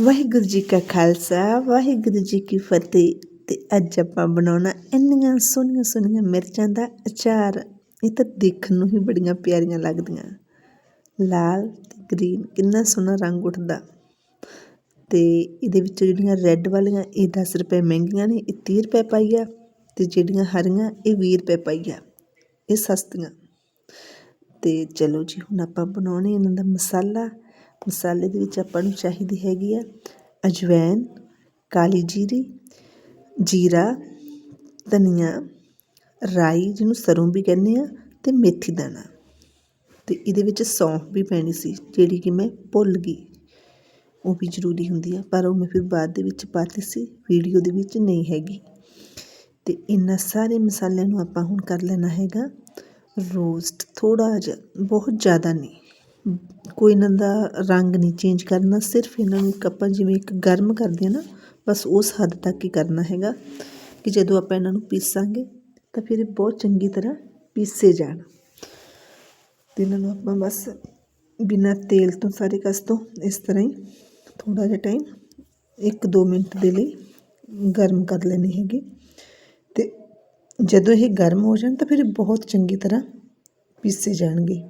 ਵਾਹਿਗੁਰੂ ਜੀ ਕਾ ਖਾਲਸਾ, ਵਾਹਿਗੁਰੂ ਜੀ ਕੀ ਫਤਿਹ। ਤੇ ਅੱਜ ਆਪਾਂ ਬਣਾਉਣਾ ਇੰਨੀਆਂ ਸੋਹਣੀਆਂ ਸੋਹਣੀਆਂ ਮਿਰਚਾਂ ਦਾ ਅਚਾਰ। ਇਹ ਤਾਂ ਦੇਖਣ ਨੂੰ ਹੀ ਬੜੀਆਂ ਪਿਆਰੀਆਂ ਲੱਗਦੀਆਂ। ਲਾਲ ਤੇ ਗ੍ਰੀਨ, ਕਿੰਨਾ ਸੋਹਣਾ ਰੰਗ ਉੱਠਦਾ। ਤੇ ਇਹਦੇ ਵਿੱਚ ਜਿਹੜੀਆਂ ਰੈੱਡ ਵਾਲੀਆਂ, ਇਹ 10 ਰੁਪਏ ਮਹਿੰਗੀਆਂ ਨੇ, ਇਹ 30 ਰੁਪਏ ਪਾਈ ਆ। ਤੇ ਜਿਹੜੀਆਂ ਹਰੀਆਂ, ਇਹ 20 ਰੁਪਏ ਪਾਈ ਇਹ ਸਸਤੀਆਂ। ਤੇ ਚਲੋ ਜੀ, ਹੁਣ ਆਪਾਂ ਬਣਾਉਣੇ ਇਹਨਾਂ ਦਾ ਮਸਾਲਾ। ਮਸਾਲੇ ਦੇ ਵਿੱਚ ਆਪਾਂ ਨੂੰ ਚਾਹੀਦੀ ਹੈਗੀ ਆ ਅਜਵੈਨ, ਕਾਲੀ ਜੀਰੀ, ਜੀਰਾ, ਧਨੀਆ, ਰਾਈ ਜਿਹਨੂੰ ਸਰੋਂ ਵੀ ਕਹਿੰਦੇ ਆ ਤੇ ਮੇਥੀ ਦਾਣਾ। ਤੇ ਇਹਦੇ ਵਿੱਚ ਸੌਂਫ ਵੀ ਪੈਣੀ ਸੀ, ਜਿਹੜੀ ਕਿ ਮੈਂ ਭੁੱਲ ਗਈ। ਉਹ ਵੀ ਜ਼ਰੂਰੀ ਹੁੰਦੀ ਆ, ਪਰ ਉਹ ਮੈਂ ਫਿਰ ਬਾਅਦ ਦੇ ਵਿੱਚ ਪਾਤੀ ਸੀ, ਵੀਡੀਓ ਦੇ ਵਿੱਚ ਨਹੀਂ ਹੈਗੀ। ਤੇ ਇਹਨਾਂ ਸਾਰੇ ਮਸਾਲਿਆਂ ਨੂੰ ਆਪਾਂ ਹੁਣ ਕਰ ਲੈਣਾ ਹੈਗਾ, ਰੋਸਟ ਥੋੜਾ ਜਿਹਾ, ਬਹੁਤ ਜ਼ਿਆਦਾ ਨਹੀਂ। ਕੋਈ ਇਹਨਾਂ ਦਾ ਰੰਗ ਨਹੀਂ ਚੇਂਜ ਕਰਨਾ, ਸਿਰਫ ਇਹਨਾਂ ਨੂੰ ਇੱਕ ਆਪਾਂ ਜਿਵੇਂ ਇੱਕ ਗਰਮ ਕਰਦੇ ਆ ਨਾ, ਬਸ ਉਸ ਹੱਦ ਤੱਕ ਹੀ ਕਰਨਾ ਹੈਗਾ ਕਿ ਜਦੋਂ ਆਪਾਂ ਇਹਨਾਂ ਨੂੰ ਪੀਸਾਂਗੇ ਤਾਂ ਫਿਰ ਇਹ ਬਹੁਤ ਚੰਗੀ ਤਰ੍ਹਾਂ ਪੀਸੇ ਜਾਣ। ਤੇ ਇਹਨਾਂ ਨੂੰ ਆਪਾਂ ਬਸ ਬਿਨਾਂ ਤੇਲ ਤੋਂ ਸਾਰੇ ਕਸ ਤੋਂ ਇਸ ਤਰ੍ਹਾਂ ਹੀ ਥੋੜਾ ਜਿਹਾ ਟਾਈਮ 1-2 ਮਿੰਟ ਦੇ ਲਈ ਗਰਮ ਕਰ ਲੈਣੇ ਹੈਗੇ। ਤੇ ਜਦੋਂ ਇਹ ਗਰਮ ਹੋ ਜਾਣ ਤਾਂ ਫਿਰ ਬਹੁਤ ਚੰਗੀ ਤਰ੍ਹਾਂ ਪੀਸੇ ਜਾਣਗੇ।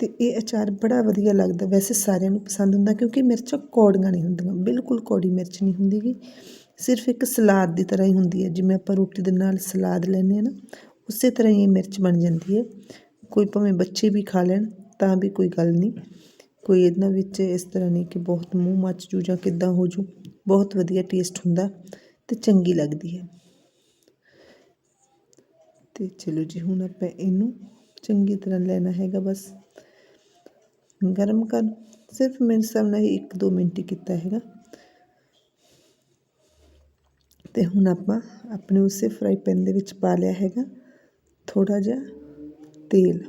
ਅਤੇ ਇਹ ਅਚਾਰ ਬੜਾ ਵਧੀਆ ਲੱਗਦਾ। ਵੈਸੇ ਸਾਰਿਆਂ ਨੂੰ ਪਸੰਦ ਹੁੰਦਾ ਕਿਉਂਕਿ ਮਿਰਚਾਂ ਕੌੜੀਆਂ ਨਹੀਂ ਹੁੰਦੀਆਂ। ਬਿਲਕੁਲ ਕੌੜੀ ਮਿਰਚ ਨਹੀਂ ਹੁੰਦੀਗੀ ਸਿਰਫ ਇੱਕ ਸਲਾਦ ਦੀ ਤਰ੍ਹਾਂ ਹੀ ਹੁੰਦੀ ਹੈ। ਜਿਵੇਂ ਆਪਾਂ ਰੋਟੀ ਦੇ ਨਾਲ ਸਲਾਦ ਲੈਂਦੇ ਹਾਂ ਨਾ, ਉਸੇ ਤਰ੍ਹਾਂ ਹੀ ਇਹ ਮਿਰਚ ਬਣ ਜਾਂਦੀ ਹੈ। ਕੋਈ ਭਾਵੇਂ ਬੱਚੇ ਵੀ ਖਾ ਲੈਣ, ਤਾਂ ਵੀ ਕੋਈ ਗੱਲ ਨਹੀਂ। ਕੋਈ ਇਹਨਾਂ ਵਿੱਚ ਇਸ ਤਰ੍ਹਾਂ ਨਹੀਂ ਕਿ ਬਹੁਤ ਮੂੰਹ ਮੱਚ ਜੂ ਜਾਂ ਕਿੱਦਾਂ ਹੋ ਜੂ। ਬਹੁਤ ਵਧੀਆ ਟੇਸਟ ਹੁੰਦਾ ਤੇ ਚੰਗੀ ਲੱਗਦੀ ਹੈ। ਤੇ ਚਲੋ ਜੀ, ਹੁਣ ਆਪਾਂ ਇਹਨੂੰ ਚੰਗੀ ਤਰ੍ਹਾਂ ਲੈਣਾ ਹੈਗਾ ਬਸ। ਗਰਮ ਕਰ। ਸਿਰਫ ਮੇਰੇ ਹਿਸਾਬ ਨਾਲ ਇੱਕ ਦੋ ਮਿੰਟ ਹੀ ਕੀਤਾ ਹੈਗਾ। ਤੇ ਹੁਣ ਆਪਾਂ ਆਪਣੇ ਉਸੇ ਫਰਾਈ ਪੈਨ ਦੇ ਵਿੱਚ ਪਾ ਲਿਆ ਹੈਗਾ ਥੋੜਾ ਜਿਹਾ ਤੇਲ।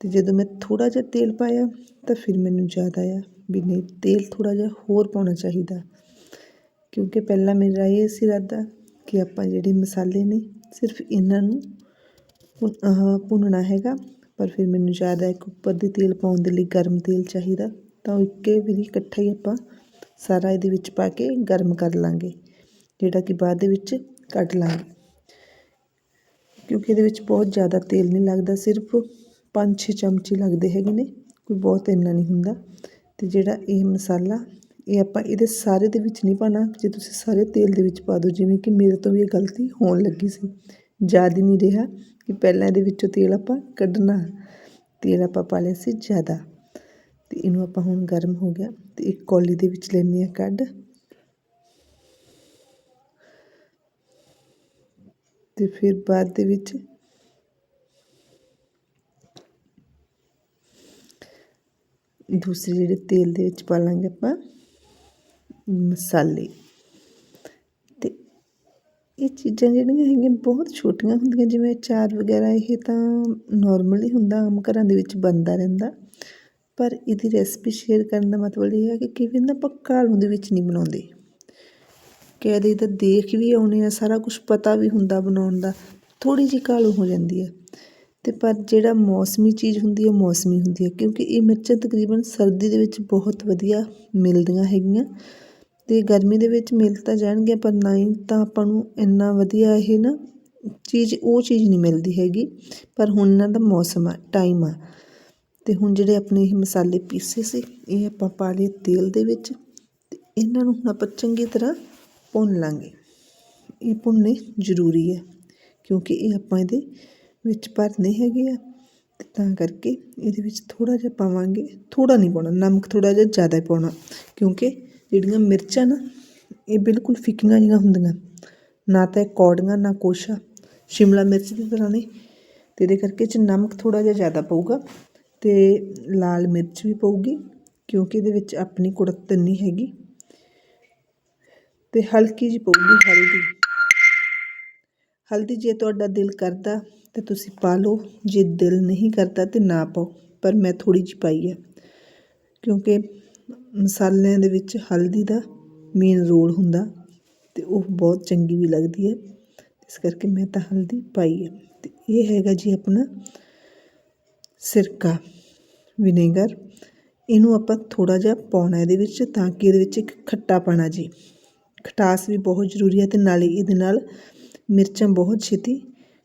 ਤੇ ਜਦੋਂ ਮੈਂ ਥੋੜਾ ਜਿਹਾ ਤੇਲ ਪਾਇਆ ਤਾਂ ਫਿਰ ਮੈਨੂੰ ਯਾਦ ਆਇਆ ਵੀ ਨਹੀਂ, ਤੇਲ ਥੋੜਾ ਜਿਹਾ ਹੋਰ ਪਾਉਣਾ ਚਾਹੀਦਾ। ਕਿਉਂਕਿ ਪਹਿਲਾਂ ਮੇਰਾ ਇਹ ਸੀ ਇਰਾਦਾ ਕਿ ਆਪਾਂ ਜਿਹੜੇ ਮਸਾਲੇ ਨੇ ਸਿਰਫ ਇਹਨਾਂ ਨੂੰ ਭੁੰਨਣਾ ਹੈਗਾ। ਪਰ ਫਿਰ ਮੈਨੂੰ ਯਾਦ ਆਇਆ ਕਿ ਉੱਪਰ ਦੀ ਤੇਲ ਪਾਉਣ ਦੇ ਲਈ ਗਰਮ ਤੇਲ ਚਾਹੀਦਾ, ਤਾਂ ਉਹ ਇੱਕੇ ਵਾਰੀ ਇਕੱਠਾ ਹੀ ਆਪਾਂ ਸਾਰਾ ਇਹਦੇ ਵਿੱਚ ਪਾ ਕੇ ਗਰਮ ਕਰ ਲਾਂਗੇ, ਜਿਹੜਾ ਕਿ ਬਾਅਦ ਦੇ ਵਿੱਚ ਕੱਢ ਲਾਂਗੇ। ਕਿਉਂਕਿ ਇਹਦੇ ਵਿੱਚ ਬਹੁਤ ਜ਼ਿਆਦਾ ਤੇਲ ਨਹੀਂ ਲੱਗਦਾ, ਸਿਰਫ 5-6 ਚਮਚੇ ਲੱਗਦੇ ਹੈਗੇ ਨੇ, ਕੋਈ ਬਹੁਤ ਇੰਨਾ ਨਹੀਂ ਹੁੰਦਾ। ਤੇ ਜਿਹੜਾ ਇਹ ਮਸਾਲਾ, ਇਹ ਆਪਾਂ ਇਹਦੇ ਸਾਰੇ ਦੇ ਵਿੱਚ ਨਹੀਂ ਪਾਣਾ ਜੇ ਤੁਸੀਂ ਸਾਰੇ ਤੇਲ ਦੇ ਵਿੱਚ ਪਾ ਦਿਓ, ਜਿਵੇਂ ਕਿ ਮੇਰੇ ਤੋਂ ਵੀ ਇਹ ਗਲਤੀ ਹੋਣ ਲੱਗੀ ਸੀ, ਯਾਦ ਹੀ ਨਹੀਂ ਰਿਹਾ। ਕਿ ਪਹਿਲਾਂ ਇਹਦੇ ਵਿੱਚੋਂ ਤੇਲ ਆਪਾਂ ਕੱਢਣਾ, ਤੇਲ ਆਪਾਂ ਪਾ ਲਿਆ ਸੀ ਜ਼ਿਆਦਾ। ਤੇ ਇਹਨੂੰ ਆਪਾਂ ਹੁਣ ਗਰਮ ਹੋ ਗਿਆ, ਤੇ ਇੱਕ ਕੌਲੀ ਦੇ ਵਿੱਚ ਲੈਂਦੇ ਆ ਕੱਢ। ਤੇ ਫਿਰ ਬਾਅਦ ਦੇ ਵਿੱਚ ਦੂਸਰੇ ਜਿਹੜੇ ਤੇਲ ਦੇ ਵਿੱਚ ਪਾ ਲਾਂਗੇ ਆਪਾਂ, ਮਸਾਲੇ। ਇਹ ਚੀਜ਼ਾਂ ਜਿਹੜੀਆਂ ਹੈਗੀਆਂ ਬਹੁਤ ਛੋਟੀਆਂ ਹੁੰਦੀਆਂ, ਜਿਵੇਂ ਅਚਾਰ ਵਗੈਰਾ, ਇਹ ਤਾਂ ਨਾਰਮਲੀ ਹੁੰਦਾ, ਆਮ ਘਰਾਂ ਦੇ ਵਿੱਚ ਬਣਦਾ ਰਹਿੰਦਾ। ਪਰ ਇਹਦੀ ਰੈਸਪੀ ਸ਼ੇਅਰ ਕਰਨ ਦਾ ਮਤਲਬ ਇਹ ਹੈ ਕਿ ਕਿਵੇਂ ਨਾ ਆਪਾਂ ਘਾਲੂ ਦੇ ਵਿੱਚ ਨਹੀਂ ਬਣਾਉਂਦੇ। ਕਹਦੇ ਤਾਂ ਦੇਖ ਵੀ ਆਉਣੇ ਆ, ਸਾਰਾ ਕੁਝ ਪਤਾ ਵੀ ਹੁੰਦਾ ਬਣਾਉਣ ਦਾ ਥੋੜੀ ਜਿਹੀ ਘਾਲੂ ਹੋ ਜਾਂਦੀ ਹੈ। ਤੇ ਪਰ ਜਿਹੜਾ ਮੌਸਮੀ ਚੀਜ਼ ਹੁੰਦੀ ਹੈ ਮੌਸਮੀ ਹੁੰਦੀ ਹੈ, ਕਿਉਂਕਿ ਇਹ ਮਿਰਚਾਂ ਤਕਰੀਬਨ ਸਰਦੀ ਦੇ ਵਿੱਚ ਬਹੁਤ ਵਧੀਆ ਮਿਲਦੀਆਂ ਹੈਗੀਆਂ। ਅਤੇ ਗਰਮੀ ਦੇ ਵਿੱਚ ਮਿਲ ਤਾਂ ਜਾਣਗੀਆਂ ਪਰ ਨਾ ਹੀ ਤਾਂ ਆਪਾਂ ਨੂੰ ਇੰਨਾ ਵਧੀਆ ਇਹ ਨਾ ਚੀਜ਼, ਉਹ ਚੀਜ਼ ਨਹੀਂ ਮਿਲਦੀ ਹੈਗੀ। ਪਰ ਹੁਣ ਇਹਨਾਂ ਦਾ ਮੌਸਮ ਆ ਟਾਈਮ ਆ। ਅਤੇ ਹੁਣ ਜਿਹੜੇ ਆਪਣੇ ਇਹ ਮਸਾਲੇ ਪੀਸੇ ਸੀ, ਇਹ ਆਪਾਂ ਪਾ ਲਏ ਤੇਲ ਦੇ ਵਿੱਚ ਅਤੇ ਇਹਨਾਂ ਨੂੰ ਹੁਣ ਆਪਾਂ ਚੰਗੀ ਤਰ੍ਹਾਂ ਭੁੰਨ ਲਾਂਗੇ। ਇਹ ਭੁੰਨੇ ਜ਼ਰੂਰੀ ਹੈ ਕਿਉਂਕਿ ਇਹ ਆਪਾਂ ਇਹਦੇ ਵਿੱਚ ਭਰਨੇ ਹੈਗੇ ਆ ਤੇ ਤਾਂ ਕਰਕੇ ਇਹਦੇ ਵਿੱਚ ਥੋੜਾ ਜਿਹਾ ਪਾਵਾਂਗੇ। ਥੋੜਾ ਨਹੀਂ ਪਾਉਣਾ, ਨਮਕ ਥੋੜਾ ਜਿਹਾ ਜ਼ਿਆਦਾ ਪਾਉਣਾ, ਕਿਉਂਕਿ ਜਿਹੜੀਆਂ ਮਿਰਚਾਂ ਨਾ, ਇਹ ਬਿਲਕੁਲ ਫਿੱਕੀਆਂ ਜਿਹੀਆਂ ਹੁੰਦੀਆਂ। ਨਾ ਤਾਂ ਇਹ ਕੌੜੀਆਂ, ਨਾ ਕੋਸ਼ਾ ਸ਼ਿਮਲਾ ਮਿਰਚ ਦੀ ਤਰ੍ਹਾਂ ਨੇ ਤੇ ਇਹਦੇ ਕਰਕੇ ਚ ਨਮਕ ਥੋੜਾ ਜਿਹਾ ਜ਼ਿਆਦਾ ਪਊਗਾ ਤੇ ਲਾਲ ਮਿਰਚ ਵੀ ਪਊਗੀ, ਕਿਉਂਕਿ ਇਹਦੇ ਵਿੱਚ ਆਪਣੀ ਕੁੜਤਨ ਨਹੀਂ ਹੈਗੀ। ਤੇ ਹਲਕੀ ਜਿਹੀ ਪਊਗੀ ਹਲਦੀ। ਹਲਦੀ ਜੇ ਤੁਹਾਡਾ ਦਿਲ ਕਰਦਾ ਤਾਂ ਤੁਸੀਂ ਪਾ ਲਓ। ਜੇ ਦਿਲ ਨਹੀਂ ਕਰਦਾ ਤੇ ਨਾ ਪਾਓ, ਪਰ ਮੈਂ ਥੋੜੀ ਜਿਹੀ ਪਾਈ ਹੈ ਕਿਉਂਕਿ ਮਸਾਲਿਆਂ ਦੇ ਵਿੱਚ ਹਲਦੀ ਦਾ ਮੇਨ ਰੋਲ ਹੁੰਦਾ ਅਤੇ ਉਹ ਬਹੁਤ ਚੰਗੀ ਵੀ ਲੱਗਦੀ ਹੈ। ਇਸ ਕਰਕੇ ਮੈਂ ਤਾਂ ਹਲਦੀ ਪਾਈ ਹੈ। ਅਤੇ ਇਹ ਹੈਗਾ ਜੀ ਆਪਣਾ ਸਿਰਕਾ ਵਿਨੇਗਰ। ਇਹਨੂੰ ਆਪਾਂ ਥੋੜ੍ਹਾ ਜਿਹਾ ਪਾਉਣਾ ਇਹਦੇ ਵਿੱਚ ਤਾਂ ਕਿ ਇਹਦੇ ਵਿੱਚ ਇੱਕ ਖੱਟਾ ਪਾਣਾ ਜੀ। ਖਟਾਸ ਵੀ ਬਹੁਤ ਜ਼ਰੂਰੀ ਹੈ ਅਤੇ ਨਾਲੇ ਇਹਦੇ ਨਾਲ ਮਿਰਚਾਂ ਬਹੁਤ ਛੇਤੀ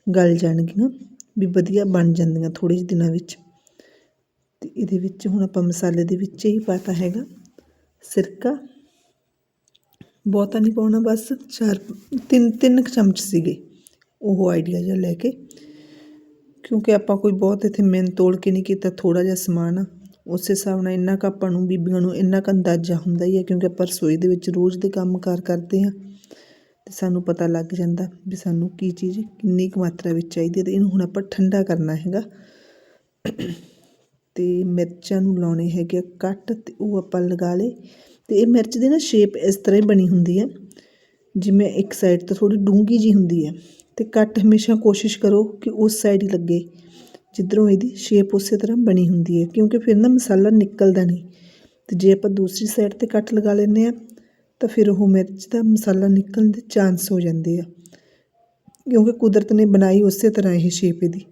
ਗਲ ਜਾਣਗੀਆਂ, ਵੀ ਵਧੀਆ ਬਣ ਜਾਂਦੀਆਂ ਥੋੜ੍ਹੇ ਜਿਹੇ ਦਿਨਾਂ ਵਿੱਚ। ਅਤੇ ਇਹਦੇ ਵਿੱਚ ਹੁਣ ਆਪਾਂ ਮਸਾਲੇ ਦੇ ਵਿੱਚ ਹੀ ਪਾਤਾ ਹੈਗਾ। ਸਿਰਕਾ। ਬਹੁਤਾ ਨਹੀਂ ਪਾਉਣਾ, ਬਸ ਚਾਰ, ਤਿੰਨ ਤਿੰਨ ਕੁ ਚਮਚ ਸੀਗੇ। ਉਹ ਆਈਡੀਆ ਜਿਹਾ ਲੈ ਕੇ। ਕਿਉਂਕਿ ਆਪਾਂ ਕੋਈ ਬਹੁਤ ਇੱਥੇ ਮਿਹਨਤ ਤੋੜ ਕੇ ਨਹੀਂ ਕੀਤਾ, ਥੋੜ੍ਹਾ ਜਿਹਾ ਸਮਾਨ। ਆ ਉਸ ਹਿਸਾਬ ਨਾਲ ਇੰਨਾ ਕੁ ਆਪਾਂ ਨੂੰ, ਬੀਬੀਆਂ ਨੂੰ ਇੰਨਾ ਕੁ ਅੰਦਾਜ਼ਾ ਹੁੰਦਾ ਹੀ ਹੈ, ਕਿਉਂਕਿ ਆਪਾਂ ਰਸੋਈ ਦੇ ਵਿੱਚ ਰੋਜ਼ ਦੇ ਕੰਮ ਕਾਰ ਕਰਦੇ ਹਾਂ। ਅਤੇ ਸਾਨੂੰ ਪਤਾ ਲੱਗ ਜਾਂਦਾ ਵੀ ਸਾਨੂੰ ਕੀ ਚੀਜ਼ ਕਿੰਨੀ ਕੁ ਮਾਤਰਾ ਵਿੱਚ ਚਾਹੀਦੀ ਹੈ ਅਤੇ ਇਹਨੂੰ ਹੁਣ ਆਪਾਂ ਠੰਡਾ ਕਰਨਾ ਹੈਗਾ। ਅਤੇ ਮਿਰਚਾਂ ਨੂੰ ਲਾਉਣੇ ਹੈਗੇ ਆ ਕੱਟ ਅਤੇ ਉਹ ਆਪਾਂ ਲਗਾ ਲਏ ਅਤੇ ਇਹ ਮਿਰਚ ਦੀ ਨਾ ਸ਼ੇਪ ਇਸ ਤਰ੍ਹਾਂ ਹੀ ਬਣੀ ਹੁੰਦੀ ਹੈ, ਜਿਵੇਂ ਇੱਕ ਸਾਈਡ ਤੋਂ ਥੋੜ੍ਹੀ ਡੂੰਘੀ ਜੀ ਹੁੰਦੀ ਹੈ ਅਤੇ ਕੱਟ ਹਮੇਸ਼ਾ ਕੋਸ਼ਿਸ਼ ਕਰੋ ਕਿ ਉਸ ਸਾਈਡ ਹੀ ਲੱਗੇ, ਜਿੱਧਰੋਂ ਇਹਦੀ ਸ਼ੇਪ ਉਸੇ ਤਰ੍ਹਾਂ ਬਣੀ ਹੁੰਦੀ ਹੈ, ਕਿਉਂਕਿ ਫਿਰ ਨਾ ਮਸਾਲਾ ਨਿਕਲਦਾ ਨਹੀਂ ਅਤੇ ਜੇ ਆਪਾਂ ਦੂਸਰੀ ਸਾਈਡ 'ਤੇ ਕੱਟ ਲਗਾ ਲੈਂਦੇ ਹਾਂ ਤਾਂ ਫਿਰ ਉਹ ਮਿਰਚ ਦਾ ਮਸਾਲਾ ਨਿਕਲਣ ਦੇ ਚਾਂਸ ਹੋ ਜਾਂਦੇ ਆ, ਕਿਉਂਕਿ ਕੁਦਰਤ ਨੇ ਬਣਾਈ ਉਸੇ ਤਰ੍ਹਾਂ ਇਹ ਸ਼ੇਪ ਇਹਦੀ।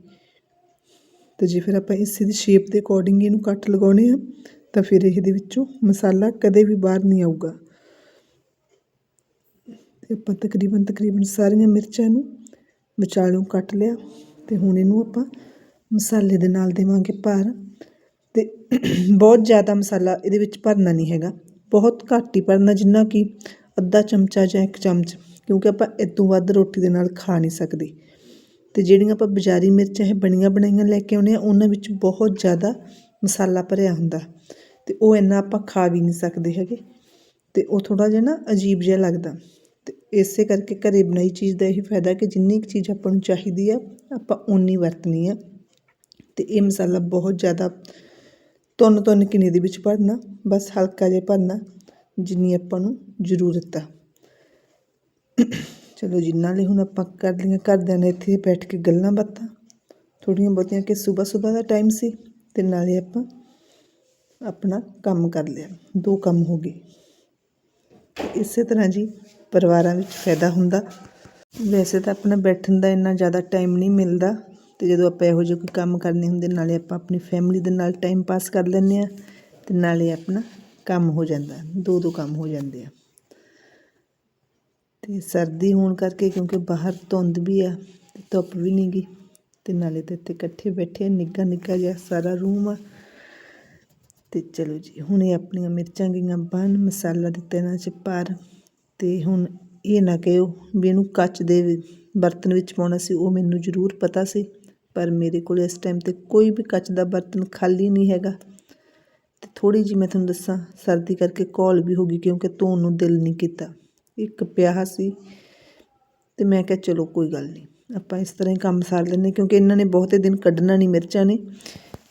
ਅਤੇ ਜੇ ਫਿਰ ਆਪਾਂ ਇਸੇ ਦੀ ਸ਼ੇਪ ਦੇ ਅਕੋਰਡਿੰਗ ਇਹਨੂੰ ਕੱਟ ਲਗਾਉਣੇ ਆ, ਤਾਂ ਫਿਰ ਇਹਦੇ ਵਿੱਚੋਂ ਮਸਾਲਾ ਕਦੇ ਵੀ ਬਾਹਰ ਨਹੀਂ ਆਊਗਾ। ਅਤੇ ਆਪਾਂ ਤਕਰੀਬਨ ਤਕਰੀਬਨ ਸਾਰੀਆਂ ਮਿਰਚਾਂ ਨੂੰ ਵਿਚਾਲੋਂ ਕੱਟ ਲਿਆ ਅਤੇ ਹੁਣ ਇਹਨੂੰ ਆਪਾਂ ਮਸਾਲੇ ਦੇ ਨਾਲ ਦੇਵਾਂਗੇ ਭਰ। ਅਤੇ ਬਹੁਤ ਜ਼ਿਆਦਾ ਮਸਾਲਾ ਇਹਦੇ ਵਿੱਚ ਭਰਨਾ ਨਹੀਂ ਹੈਗਾ। ਬਹੁਤ ਘੱਟ ਹੀ ਭਰਨਾ, ਜਿੰਨਾ ਕਿ ਅੱਧਾ ਚਮਚਾ ਜਾਂ ਇੱਕ ਚਮਚ, ਕਿਉਂਕਿ ਆਪਾਂ ਇਦੋਂ ਵੱਧ ਰੋਟੀ ਦੇ ਨਾਲ ਖਾ ਨਹੀਂ ਸਕਦੇ। ਅਤੇ ਜਿਹੜੀਆਂ ਆਪਾਂ ਬਜ਼ਾਰੀ ਮਿਰਚਾਂ ਇਹ ਬਣੀਆਂ ਬਣਾਈਆਂ ਲੈ ਕੇ ਆਉਂਦੇ ਹਾਂ, ਉਹਨਾਂ ਵਿੱਚ ਬਹੁਤ ਜ਼ਿਆਦਾ ਮਸਾਲਾ ਭਰਿਆ ਹੁੰਦਾ। ਅਤੇ ਉਹ ਇੰਨਾ ਆਪਾਂ ਖਾ ਵੀ ਨਹੀਂ ਸਕਦੇ ਹੈਗੇ। ਅਤੇ ਉਹ ਥੋੜ੍ਹਾ ਜਿਹਾ ਨਾ ਅਜੀਬ ਜਿਹਾ ਲੱਗਦਾ। ਅਤੇ ਇਸੇ ਕਰਕੇ ਘਰੇ ਬਣਾਈ ਚੀਜ਼ ਦਾ ਇਹੀ ਫਾਇਦਾ ਕਿ ਜਿੰਨੀ ਕੁ ਚੀਜ਼ ਆਪਾਂ ਨੂੰ ਚਾਹੀਦੀ ਆ, ਆਪਾਂ ਉਨੀ ਵਰਤਣੀ ਆ। ਅਤੇ ਇਹ ਮਸਾਲਾ ਬਹੁਤ ਜ਼ਿਆਦਾ ਤੁੰਨ ਤੁੰਨ ਕੇ ਦੇ ਵਿੱਚ ਭਰਨਾ, ਬਸ ਹਲਕਾ ਜਿਹਾ ਭਰਨਾ, ਜਿੰਨੀ ਆਪਾਂ ਨੂੰ ਜ਼ਰੂਰਤ ਆ। ਚਲੋ ਜੀ, ਨਾਲੇ ਹੁਣ ਆਪਾਂ ਕਰ ਲਈਆਂ, ਘਰਦਿਆਂ ਨੇ ਇੱਥੇ ਬੈਠ ਕੇ ਗੱਲਾਂ ਬਾਤਾਂ। ਥੋੜ੍ਹੀਆਂ ਬਹੁਤੀਆਂ ਕਿ ਸਵੇਰ ਸਵੇਰ ਦਾ ਟਾਈਮ ਸੀ ਅਤੇ ਨਾਲੇ ਆਪਾਂ ਆਪਣਾ ਕੰਮ ਕਰ ਲਿਆ। ਦੋ ਕੰਮ ਹੋ ਗਏ। ਇਸੇ ਤਰ੍ਹਾਂ ਜੀ ਪਰਿਵਾਰਾਂ ਵਿੱਚ ਫਾਇਦਾ ਹੁੰਦਾ। ਵੈਸੇ ਤਾਂ ਆਪਣਾ ਬੈਠਣ ਦਾ ਇੰਨਾ ਜ਼ਿਆਦਾ ਟਾਈਮ ਨਹੀਂ ਮਿਲਦਾ ਅਤੇ ਜਦੋਂ ਆਪਾਂ ਇਹੋ ਜਿਹੇ ਕੋਈ ਕੰਮ ਕਰਨੇ ਹੁੰਦੇ, ਨਾਲੇ ਆਪਾਂ ਆਪਣੀ ਫੈਮਿਲੀ ਦੇ ਨਾਲ ਟਾਈਮ ਪਾਸ ਕਰ ਲੈਂਦੇ ਹਾਂ ਅਤੇ ਨਾਲੇ ਆਪਣਾ ਕੰਮ ਹੋ ਜਾਂਦਾ। ਦੋ ਦੋ ਕੰਮ ਹੋ ਜਾਂਦੇ ਆ। ਅਤੇ ਸਰਦੀ ਹੋਣ ਕਰਕੇ ਕਿਉਂਕਿ ਬਾਹਰ ਧੁੰਦ ਵੀ ਆ ਅਤੇ ਧੁੱਪ ਵੀ ਨਹੀਂ ਗੀ ਅਤੇ ਨਾਲੇ ਤਾਂ ਇੱਥੇ ਇਕੱਠੇ ਬੈਠੇ ਨਿੱਘਾ ਨਿੱਘਾ ਜਿਹਾ ਸਾਰਾ ਰੂਮ ਆ। ਅਤੇ ਚਲੋ ਜੀ, ਹੁਣ ਇਹ ਆਪਣੀਆਂ ਮਿਰਚਾਂ ਗਈਆਂ ਬਣ ਮਸਾਲਾ ਦਿੱਤਾ ਇਹਨਾਂ 'ਚ ਭਰ ਅਤੇ ਹੁਣ ਇਹ ਨਾ ਕਹਿਓ ਵੀ ਇਹਨੂੰ ਕੱਚ ਦੇ ਬਰਤਨ ਵਿੱਚ ਪਾਉਣਾ ਸੀ, ਉਹ ਮੈਨੂੰ ਜ਼ਰੂਰ ਪਤਾ ਸੀ, ਪਰ ਮੇਰੇ ਕੋਲ ਇਸ ਟਾਈਮ 'ਤੇ ਕੋਈ ਵੀ ਕੱਚ ਦਾ ਬਰਤਨ ਖਾਲੀ ਨਹੀਂ ਹੈਗਾ। ਅਤੇ ਥੋੜ੍ਹੀ ਜਿਹੀ ਮੈਂ ਤੁਹਾਨੂੰ ਦੱਸਾਂ, ਸਰਦੀ ਕਰਕੇ ਕੌਲ ਵੀ ਹੋ ਗਈ ਕਿਉਂਕਿ ਧੋਣ ਨੂੰ ਦਿਲ ਨਹੀਂ ਕੀਤਾ। ਇੱਕ ਪਿਆਹ ਸੀ ਅਤੇ ਮੈਂ ਕਿਹਾ ਚਲੋ ਕੋਈ ਗੱਲ ਨਹੀਂ ਆਪਾਂ ਇਸ ਤਰ੍ਹਾਂ ਹੀ ਕੰਮ ਸਾਰ ਲੈਂਦੇ ਕਿਉਂਕਿ ਇਹਨਾਂ ਨੇ ਬਹੁਤੇ ਦਿਨ ਕੱਢਣਾ ਨਹੀਂ ਮਿਰਚਾਂ ਨੇ,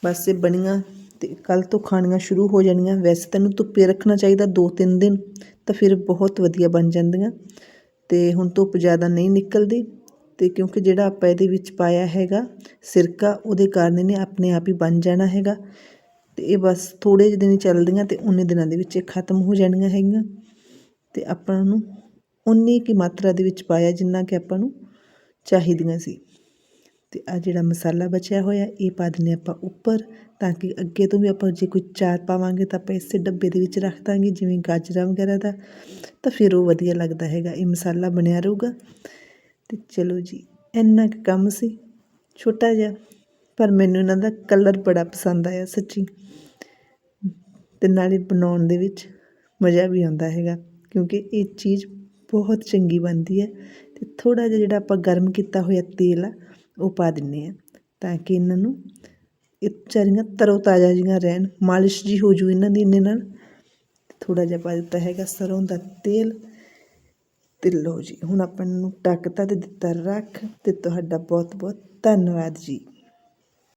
ਬਸ ਇਹ ਬਣੀਆਂ ਅਤੇ ਕੱਲ੍ਹ ਤੋਂ ਖਾਣੀਆਂ ਸ਼ੁਰੂ ਹੋ ਜਾਣੀਆਂ, ਵੈਸੇ ਤੈਨੂੰ ਧੁੱਪੇ ਰੱਖਣਾ ਚਾਹੀਦਾ ਦੋ ਤਿੰਨ ਦਿਨ ਤਾਂ ਫਿਰ ਬਹੁਤ ਵਧੀਆ ਬਣ ਜਾਂਦੀਆਂ ਅਤੇ ਹੁਣ ਧੁੱਪ ਜ਼ਿਆਦਾ ਨਹੀਂ ਨਿਕਲਦੀ ਅਤੇ ਕਿਉਂਕਿ ਜਿਹੜਾ ਆਪਾਂ ਇਹਦੇ ਵਿੱਚ ਪਾਇਆ ਹੈਗਾ ਸਿਰਕਾ ਉਹਦੇ ਕਾਰਨ ਇਹਨੇ ਆਪਣੇ ਆਪ ਹੀ ਬਣ ਜਾਣਾ ਹੈਗਾ ਅਤੇ ਇਹ ਬਸ ਥੋੜ੍ਹੇ ਜਿਹੇ ਦਿਨ ਚੱਲਦੀਆਂ ਅਤੇ ਉਨੇ ਦਿਨਾਂ ਦੇ ਵਿੱਚ ਇਹ ਖਤਮ ਹੋ ਜਾਣੀਆਂ ਹੈਗੀਆਂ। ਅਤੇ ਆਪਾਂ ਨੂੰ ਉਨੀ ਕੁ ਮਾਤਰਾ ਦੇ ਵਿੱਚ ਪਾਇਆ ਜਿੰਨਾ ਕਿ ਆਪਾਂ ਨੂੰ ਚਾਹੀਦੀਆਂ ਸੀ। ਅਤੇ ਆ ਜਿਹੜਾ ਮਸਾਲਾ ਬਚਿਆ ਹੋਇਆ, ਇਹ ਪਾ ਦਿੰਦੇ ਆਪਾਂ ਉੱਪਰ ਤਾਂ ਕਿ ਅੱਗੇ ਤੋਂ ਵੀ ਆਪਾਂ ਜੇ ਕੋਈ ਚਾਰ ਪਾਵਾਂਗੇ ਤਾਂ ਆਪਾਂ ਇਸੇ ਡੱਬੇ ਦੇ ਵਿੱਚ ਰੱਖ ਦਾਂਗੇ, ਜਿਵੇਂ ਗਾਜਰਾਂ ਵਗੈਰਾ ਦਾ, ਤਾਂ ਫਿਰ ਉਹ ਵਧੀਆ ਲੱਗਦਾ ਹੈਗਾ, ਇਹ ਮਸਾਲਾ ਬਣਿਆ ਰਹੂਗਾ। ਅਤੇ ਚਲੋ ਜੀ, ਇੰਨਾ ਕੁ ਕੰਮ ਸੀ, ਛੋਟਾ ਜਿਹਾ, ਪਰ ਮੈਨੂੰ ਇਹਨਾਂ ਦਾ ਕਲਰ ਬੜਾ ਪਸੰਦ ਆਇਆ ਸੱਚੀ। ਅਤੇ ਨਾਲੇ ਬਣਾਉਣ ਦੇ ਵਿੱਚ ਮਜ਼ਾ ਵੀ ਆਉਂਦਾ ਹੈਗਾ। ਕਿਉਂਕਿ ਇਹ ਚੀਜ਼ ਬਹੁਤ ਚੰਗੀ ਬਣਦੀ ਹੈ ਅਤੇ ਥੋੜ੍ਹਾ ਜਿਹਾ ਜਿਹੜਾ ਆਪਾਂ ਗਰਮ ਕੀਤਾ ਹੋਇਆ ਤੇਲ ਆ, ਉਹ ਪਾ ਦਿੰਦੇ ਹਾਂ ਤਾਂ ਕਿ ਇਹਨਾਂ ਨੂੰ ਇਹ ਵਿਚਾਰੀਆਂ ਤਰੋ ਤਾਜ਼ਾ ਜਿਹੀਆਂ ਰਹਿਣ, ਮਾਲਿਸ਼ ਜੀ ਹੋ ਜੂ ਇਹਨਾਂ ਦੀ ਇੰਨੇ ਨਾਲ। ਥੋੜ੍ਹਾ ਜਿਹਾ ਪਾ ਦਿੱਤਾ ਹੈਗਾ ਸਰੋਂ ਦਾ ਤੇਲ ਅਤੇ ਲਓ ਜੀ, ਹੁਣ ਆਪਾਂ ਨੂੰ ਢੱਕਤਾ ਅਤੇ ਦਿੱਤਾ ਰੱਖ ਅਤੇ ਤੁਹਾਡਾ ਬਹੁਤ ਬਹੁਤ ਧੰਨਵਾਦ ਜੀ।